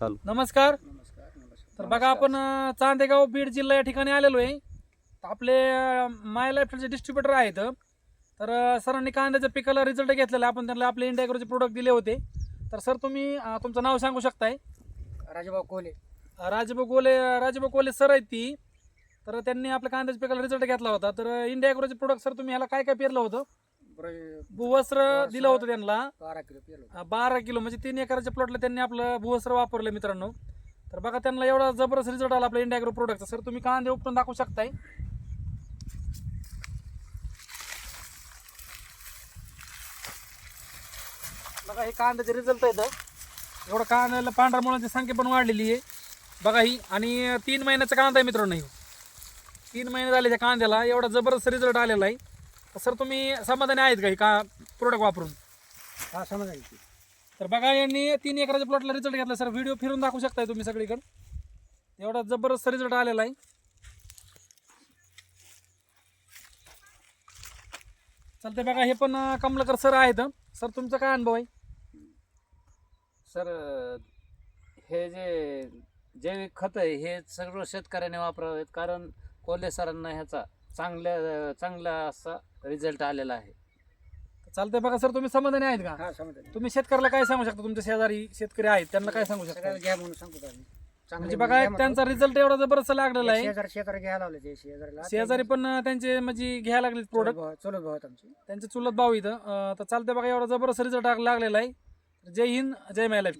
चालू. नमस्कार. तर बघा आपण अं, चांदेगाव बीड जिल्हा या ठिकाणी आलेलो आहे. तर आपले माय लाईफचे डिस्ट्रीब्युटर आहेत. तर अं, सरांनी कांद्याच्या पिकाला रिझल्ट घेतलेला आहे. आपण त्यांना आपले इंडिया ॲग्रोचे प्रोडक्ट दिले होते. तर सर तुम्ही अं, तुमचं नाव सांगू शकताय? राजभाऊ कोले. राजभाऊ कोले राजभाऊ कोले सर आहेत ती. तर त्यांनी आपल्या कांद्याच्या पिकाला रिझल्ट घेतला होता. तर इंडिया ॲग्रोचे प्रोडक्ट सर तुम्ही ह्याला काय काय पेरलं होतं? भुवस्त्र दिलं होतं त्यांना. बारा किलो अं, बारा किलो. म्हणजे तीन एकराच्या प्लॉटला त्यांनी आपलं भुवस्त्र वापरलं मित्रांनो. तर बघा त्यांना एवढा जबरदस्त रिझल्ट आला आपल्या इंडिया ॲग्रो प्रोडक्टचा सर तुम्ही कांदे उपटून दाखवू शकताय? बघा हे कांद्याचे रिझल्ट आहेत. एवढं कांद्याला पांढऱ्या मुलांची संख्या पण वाढलेली आहे. बघा ही आणि तीन महिन्याचा कांदा आहे मित्रांनो ह्यो. तीन महिने झाले त्या कांद्याला. एवढा जबरदस्त रिझल्ट आलेला आहे. तर सर तुम्ही समाधानी आहेत का? हे का प्रोडक्ट वापरून? हा समजा की तर बघा यांनी तीन एकराच्या प्लॉटला रिझल्ट घेतला. सर व्हिडिओ फिरून दाखवू शकताय तुम्ही सगळीकडे? एवढा जबरदस्त रिझल्ट आलेला आहे. चालतंय बघा हे पण कमलाकर सर आहेत सर तुमचा काय अनुभव आहे? सर हे जे जैविक खत आहे हे सर्व शेतकऱ्याने वापरावेत. कारण कोल्हे सरांना ह्याचा चांगल्या चांगला असा रिझल्ट आलेला आहे. चालतंय बघा सर तुम्ही समाधानी आहेत का? हा समजा तुम्ही शेतकऱ्याला काय सांगू शकता? तुमच्या शेजारी शेतकरी आहेत त्यांना काय सांगू शकता? सगळ्याला घ्या म्हणून सांगतो आम्ही. म्हणजे बघा एक त्यांचा रिझल्ट एवढा जबरदस्त लागलेला आहे. शेजार शेजार घ्यायला लावले ते शेजारीला. शेजारी पण अं, त्यांचे म्हणजे घ्यायला लागले प्रोडक्ट चलो भाऊ आमचे. त्यांचे चुलत भाऊ इथं. अं, तर चालतंय बघा एवढा जबरदस्त रिझल्ट लागलेला आहे. जय हिंद जय माय लाईफ